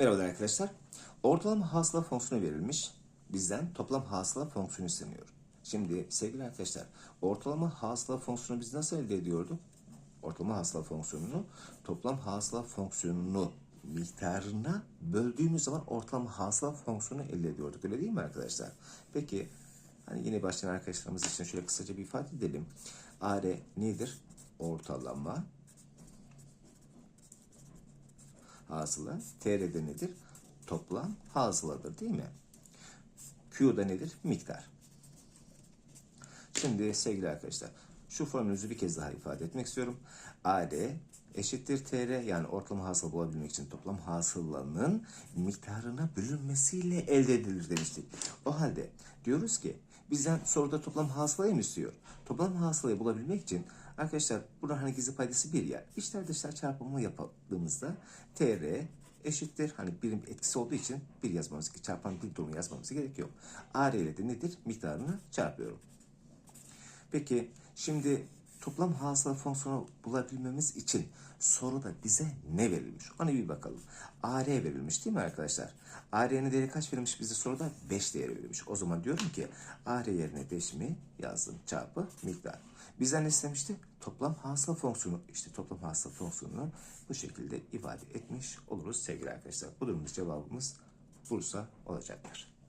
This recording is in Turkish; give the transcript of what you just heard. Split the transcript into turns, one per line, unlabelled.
Merhaba arkadaşlar. Ortalama hasıla fonksiyonu verilmiş. Bizden toplam hasıla fonksiyonu isteniyor. Şimdi sevgili arkadaşlar, ortalama hasıla fonksiyonu biz nasıl elde ediyorduk? Ortalama hasıla fonksiyonunu toplam hasıla fonksiyonunu miktarına böldüğümüz zaman ortalama hasıla fonksiyonu elde ediyorduk. Öyle değil mi arkadaşlar? Peki hani yine başlayan arkadaşlarımız için şöyle kısaca bir ifade edelim. AR nedir? Ortalama hasıla. TR'de nedir? Toplam hasıladır değil mi? Q'da nedir? Miktar. Şimdi sevgili arkadaşlar şu formülümüzü bir kez daha ifade etmek istiyorum. AD eşittir TR yani ortalama hasıl bulabilmek için toplam hasılanın miktarına bölünmesiyle elde edilir demiştik. O halde diyoruz ki bizden soruda toplam hasılayı mı istiyor? Toplam hasılayı bulabilmek için arkadaşlar burada hani gizli paydası bir ya. İçler dışlar çarpımını yaptığımızda TR eşittir. Hani birim etkisi olduğu için bir yazmamız, çarpan bir durumu yazmamız gerekiyor. AR ile de nedir? Miktarını çarpıyorum. Peki şimdi toplam hasıla fonksiyonu bulabilmemiz için soruda bize ne verilmiş? Ona bir bakalım. AR verilmiş değil mi arkadaşlar? AR'nin değeri kaç verilmiş bize soruda? 5 değeri verilmiş. O zaman diyorum ki AR yerine 5'mi yazdım çarpı miktar. Bizden istemişti? Toplam hasıla fonksiyonu. İşte toplam hasıla fonksiyonunu bu şekilde ifade etmiş oluruz sevgili arkadaşlar. Bu durumda cevabımız Bursa olacaktır.